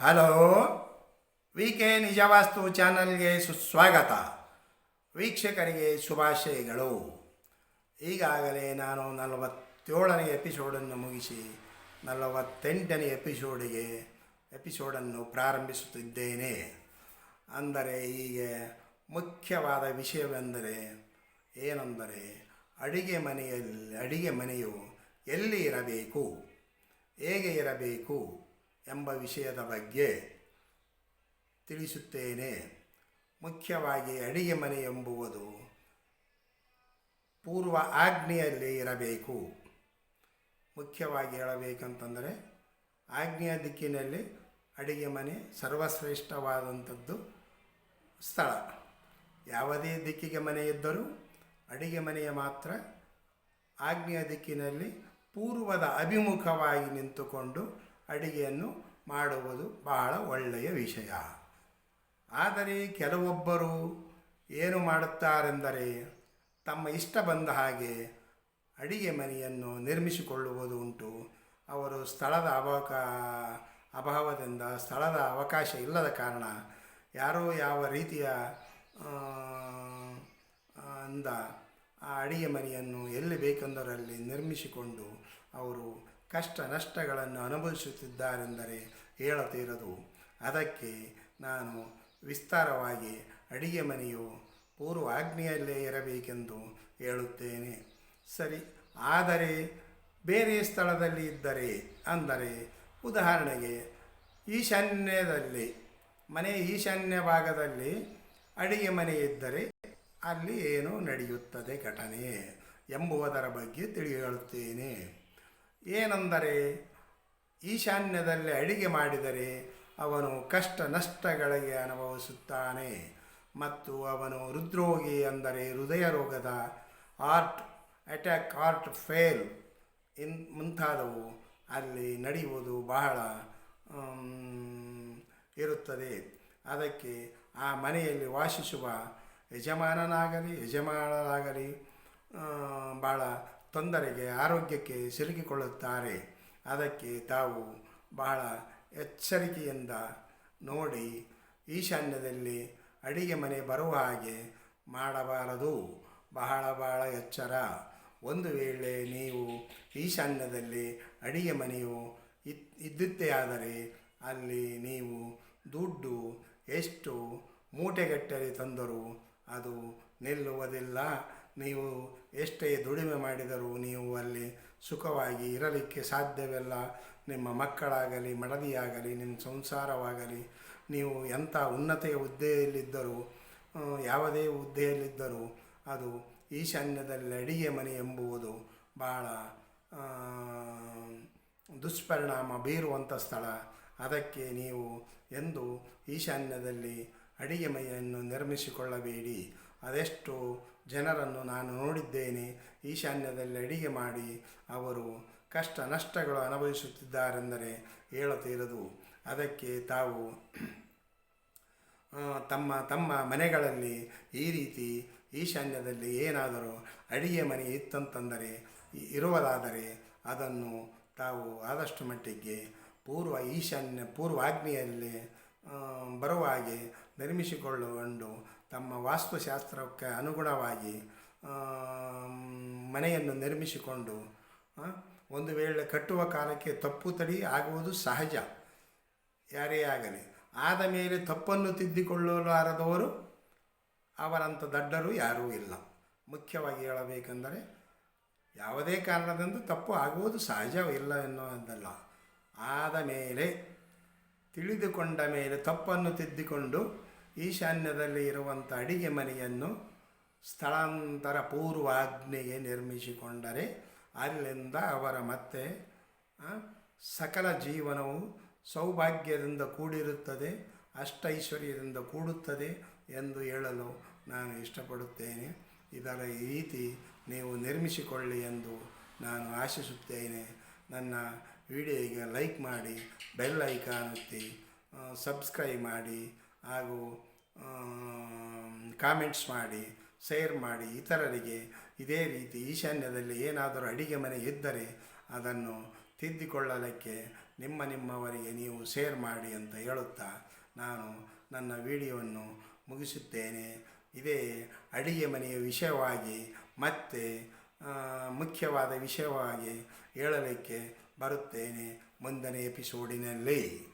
Hello we K ನಿಜವಾಸ್ತು ಚಾನಲ್ಗೆ ಸುಸ್ವಾಗತ. ವೀಕ್ಷಕರಿಗೆ ಶುಭಾಶಯಗಳು. ಈಗಾಗಲೇ ನಾನು ನಲವತ್ತೇಳನೇ ಎಪಿಸೋಡನ್ನು ಮುಗಿಸಿ ನಲವತ್ತೆಂಟನೇ ಎಪಿಸೋಡಿಗೆ ಎಪಿಸೋಡನ್ನು ಪ್ರಾರಂಭಿಸುತ್ತಿದ್ದೇನೆ. ಅಂದರೆ ಈಗ ಮುಖ್ಯವಾದ ವಿಷಯವೆಂದರೆ ಏನೆಂದರೆ ಅಡಿಗೆ ಮನೆಯಲ್ಲಿ, ಅಡಿಗೆ ಮನೆಯು ಎಲ್ಲಿ ಇರಬೇಕು? ಹೇಗೆ ಇರಬೇಕು? ಎಂಬ ವಿಷಯದ ಬಗ್ಗೆ ತಿಳಿಸುತ್ತೇನೆ. ಮುಖ್ಯವಾಗಿ ಅಡಿಗೆ ಮನೆ ಎಂಬುವುದು ಪೂರ್ವ ಆಗ್ನೆಯಲ್ಲಿ ಇರಬೇಕು. ಮುಖ್ಯವಾಗಿ ಹೇಳಬೇಕಂತಂದರೆ ಆಗ್ನೆಯ ದಿಕ್ಕಿನಲ್ಲಿ ಅಡಿಗೆ ಮನೆ ಸರ್ವಶ್ರೇಷ್ಠವಾದಂಥದ್ದು ಸ್ಥಳ. ಯಾವುದೇ ದಿಕ್ಕಿಗೆ ಮನೆ ಇದ್ದರೂ ಅಡಿಗೆ ಮನೆಯ ಮಾತ್ರ ಆಗ್ನೆಯ ದಿಕ್ಕಿನಲ್ಲಿ ಪೂರ್ವದ ಅಭಿಮುಖವಾಗಿ ನಿಂತುಕೊಂಡು ಅಡಿಗೆಯನ್ನು ಮಾಡುವುದು ಬಹಳ ಒಳ್ಳೆಯ ವಿಷಯ. ಆದರೆ ಕೆಲವೊಬ್ಬರು ಏನು ಮಾಡುತ್ತಾರೆಂದರೆ ತಮ್ಮ ಇಷ್ಟ ಬಂದ ಹಾಗೆ ಅಡಿಗೆ ಮನೆಯನ್ನು ನಿರ್ಮಿಸಿಕೊಳ್ಳುವುದು ಉಂಟು. ಅವರು ಸ್ಥಳದ ಅವಕಾ, ಅಭಾವದಿಂದ ಸ್ಥಳದ ಅವಕಾಶ ಇಲ್ಲದ ಕಾರಣ ಯಾರೋ ಯಾವ ರೀತಿಯ ಅಂದ ಆ ಅಡಿಗೆ ಮನೆಯನ್ನು ಎಲ್ಲಿ ಬೇಕೆಂದರಲ್ಲಿ ನಿರ್ಮಿಸಿಕೊಂಡು ಅವರು ಕಷ್ಟ ನಷ್ಟಗಳನ್ನು ಅನುಭವಿಸುತ್ತಿದ್ದಾರೆಂದರೆ ಹೇಳತೀರದು ಅದಕ್ಕೆ ನಾನು ವಿಸ್ತಾರವಾಗಿ ಅಡಿಗೆ ಮನೆಯು ಪೂರ್ವ ಆಗ್ನೆಯಲ್ಲೇ ಇರಬೇಕೆಂದು ಹೇಳುತ್ತೇನೆ. ಸರಿ, ಆದರೆ ಬೇರೆ ಸ್ಥಳದಲ್ಲಿ ಇದ್ದರೆ? ಅಂದರೆ, ಉದಾಹರಣೆಗೆ ಈಶಾನ್ಯದಲ್ಲಿ, ಮನೆ ಈಶಾನ್ಯ ಭಾಗದಲ್ಲಿ ಅಡಿಗೆ ಮನೆ ಇದ್ದರೆ ಅಲ್ಲಿ ಏನು ನಡೆಯುತ್ತದೆ ಘಟನೆ ಎಂಬುವುದರ ಬಗ್ಗೆ ತಿಳಿ ಹೇಳುತ್ತೇನೆ ಏನೆಂದರೆ, ಈಶಾನ್ಯದಲ್ಲಿ ಅಡಿಗೆ ಮಾಡಿದರೆ ಅವನು ಕಷ್ಟ ನಷ್ಟಗಳಿಗೆ ಅನುಭವಿಸುತ್ತಾನೆ ಮತ್ತು ಅವನು ಹೃದ್ರೋಗಿ ಅಂದರೆ ಹೃದಯ ರೋಗದ heart attack heart failure ಮುಂತಾದವು. ಅಲ್ಲಿ ನಡೆಯುವುದು ಬಹಳ ಇರುತ್ತದೆ. ಅದಕ್ಕೆ ಆ ಮನೆಯಲ್ಲಿ ವಾಸಿಸುವ ಯಜಮಾನನಾಗಲಿ ಯಜಮಾನರಾಗಲಿ ಭಾಳ ತೊಂದರೆಗೆ ಆರೋಗ್ಯಕ್ಕೆ ಸಿಲುಕಿಕೊಳ್ಳುತ್ತಾರೆ. ಅದಕ್ಕೆ ತಾವು ಬಹಳ ಎಚ್ಚರಿಕೆಯಿಂದ ನೋಡಿ ಈಶಾನ್ಯದಲ್ಲಿ ಅಡಿಗೆ ಮನೆ ಬರುವ ಹಾಗೆ ಮಾಡಬಾರದು. ಬಹಳ ಬಹಳ ಎಚ್ಚರ. ಒಂದು ವೇಳೆ ನೀವು ಈಶಾನ್ಯದಲ್ಲಿ ಅಡಿಗೆ ಮನೆಯು ಇತ್ ಇದ್ದಿದ್ದೇ ಆದರೆ ಅಲ್ಲಿ ನೀವು ದುಡ್ಡು ಎಷ್ಟು ಮೂಟೆಗಟ್ಟಲೆ ತಂದರೂ ಅದು ನಿಲ್ಲುವುದಿಲ್ಲ. ನೀವು ಎಷ್ಟೇ ದುಡಿಮೆ ಮಾಡಿದರೂ ನೀವು ಅಲ್ಲಿ ಸುಖವಾಗಿ ಇರಲಿಕ್ಕೆ ಸಾಧ್ಯವಿಲ್ಲ. ನಿಮ್ಮ ಮಕ್ಕಳಾಗಲಿ, ಮಡದಿಯಾಗಲಿ ನಿಮ್ಮ ಸಂಸಾರವಾಗಲಿ, ನೀವು ಎಂಥ ಉನ್ನತೆಯ ಹುದ್ದೆಯಲ್ಲಿದ್ದರೂ ಯಾವುದೇ ಹುದ್ದೆಯಲ್ಲಿದ್ದರೂ ಅದು ಈಶಾನ್ಯದಲ್ಲಿ ಅಡಿಗೆ ಮನೆ ಎಂಬುವುದು ಭಾಳ ದುಷ್ಪರಿಣಾಮ ಬೀರುವಂಥ ಸ್ಥಳ. ಅದಕ್ಕೆ ನೀವು ಎಂದು ಈಶಾನ್ಯದಲ್ಲಿ ಅಡಿಗೆ ಮನೆಯನ್ನು ನಿರ್ಮಿಸಿಕೊಳ್ಳಬೇಡಿ. ಅದೆಷ್ಟು ಜನರನ್ನು ನಾನು ನೋಡಿದ್ದೇನೆ. ಈಶಾನ್ಯದಲ್ಲಿ ಅಡಿಗೆ ಮಾಡಿ ಅವರು ಕಷ್ಟ ನಷ್ಟಗಳು ಅನುಭವಿಸುತ್ತಿದ್ದಾರೆಂದರೆ ಹೇಳತೀರದು ಅದಕ್ಕೆ ತಾವು ತಮ್ಮ ತಮ್ಮ ಮನೆಗಳಲ್ಲಿ ಈ ರೀತಿ ಈಶಾನ್ಯದಲ್ಲಿ ಏನಾದರೂ ಅಡಿಗೆ ಮನೆ ಇತ್ತಂತಂದರೆ ಇರುವುದಾದರೆ ಅದನ್ನು ತಾವು ಆದಷ್ಟು ಮಟ್ಟಿಗೆ ಪೂರ್ವ ಈಶಾನ್ಯ ಪೂರ್ವ ಆಗ್ನೇಯಲ್ಲಿ ಬರುವ ಹಾಗೆ ನಿರ್ಮಿಸಿಕೊಳ್ಳುಕೊಂಡು ತಮ್ಮ ವಾಸ್ತುಶಾಸ್ತ್ರಕ್ಕೆ ಅನುಗುಣವಾಗಿ ಮನೆಯನ್ನು ನಿರ್ಮಿಸಿಕೊಂಡು ಒಂದು ವೇಳೆ ಕಟ್ಟುವ ಕಾಲಕ್ಕೆ ತಪ್ಪು ತಡಿ ಆಗುವುದು ಸಹಜ. ಯಾರೇ ಆಗಲಿ. ಆದ ಮೇಲೆ ತಪ್ಪನ್ನು ತಿದ್ದಿಕೊಳ್ಳಲಾರದವರು ಅವರಂಥ ದಡ್ಡರು ಯಾರೂ ಇಲ್ಲ. ಮುಖ್ಯವಾಗಿ ಹೇಳಬೇಕೆಂದರೆ, ಯಾವುದೇ ಕಾರಣದಿಂದ ತಪ್ಪು ಆಗುವುದು ಸಹಜವಿಲ್ಲ ಎನ್ನುವುದಲ್ಲ ಆದ ಮೇಲೆ ತಿಳಿದುಕೊಂಡ ಮೇಲೆ ತಪ್ಪನ್ನು ತಿದ್ದಿಕೊಂಡು ಈಶಾನ್ಯದಲ್ಲಿ ಇರುವಂಥ ಅಡಿಗೆ ಮನೆಯನ್ನು ಸ್ಥಳಾಂತರ ಪೂರ್ವಾಜ್ಞೆಗೆ ನಿರ್ಮಿಸಿಕೊಂಡರೆ ಅಲ್ಲಿಂದ ಅವರ ಮತ್ತೆ ಸಕಲ ಜೀವನವು ಸೌಭಾಗ್ಯದಿಂದ ಕೂಡಿರುತ್ತದೆ, ಅಷ್ಟೈಶ್ವರ್ಯದಿಂದ ಕೂಡುತ್ತದೆ ಎಂದು ಹೇಳಲು ನಾನು ಇಷ್ಟಪಡುತ್ತೇನೆ. ಇದರ ರೀತಿ ನೀವು ನಿರ್ಮಿಸಿಕೊಳ್ಳಿ ಎಂದು ನಾನು ಆಶಿಸುತ್ತೇನೆ. ನನ್ನ ವಿಡಿಯೋಗೆ ಲೈಕ್ ಮಾಡಿ, ಬೆಲ್ ಐಕಾನ್ ಒತ್ತಿ ಸಬ್ಸ್ಕ್ರೈಬ್ ಮಾಡಿ, ಹಾಗೂ ಕಾಮೆಂಟ್ಸ್ ಮಾಡಿ, ಶೇರ್ ಮಾಡಿ, ಇತರರಿಗೆ ಇದೇ ರೀತಿ ಈಶಾನ್ಯದಲ್ಲಿ ಏನಾದರೂ ಅಡಿಗೆ ಮನೆ ಇದ್ದರೆ ಅದನ್ನು ತಿದ್ದಿಕೊಳ್ಳಲಿಕ್ಕೆ ನಿಮ್ಮ ನಿಮ್ಮವರಿಗೆ ನೀವು ಶೇರ್ ಮಾಡಿ ಅಂತ ಹೇಳುತ್ತಾ ನಾನು ನನ್ನ ವಿಡಿಯೋವನ್ನು ಮುಗಿಸುತ್ತೇನೆ. ಇದೇ ಅಡಿಗೆ ಮನೆಯ ವಿಷಯವಾಗಿ ಮತ್ತೆ ಮುಖ್ಯವಾದ ವಿಷಯವಾಗಿ ಹೇಳಲಿಕ್ಕೆ ಬರುತ್ತೇನೆ. ಮುಂದಿನ ಎಪಿಸೋಡಿನಲ್ಲಿ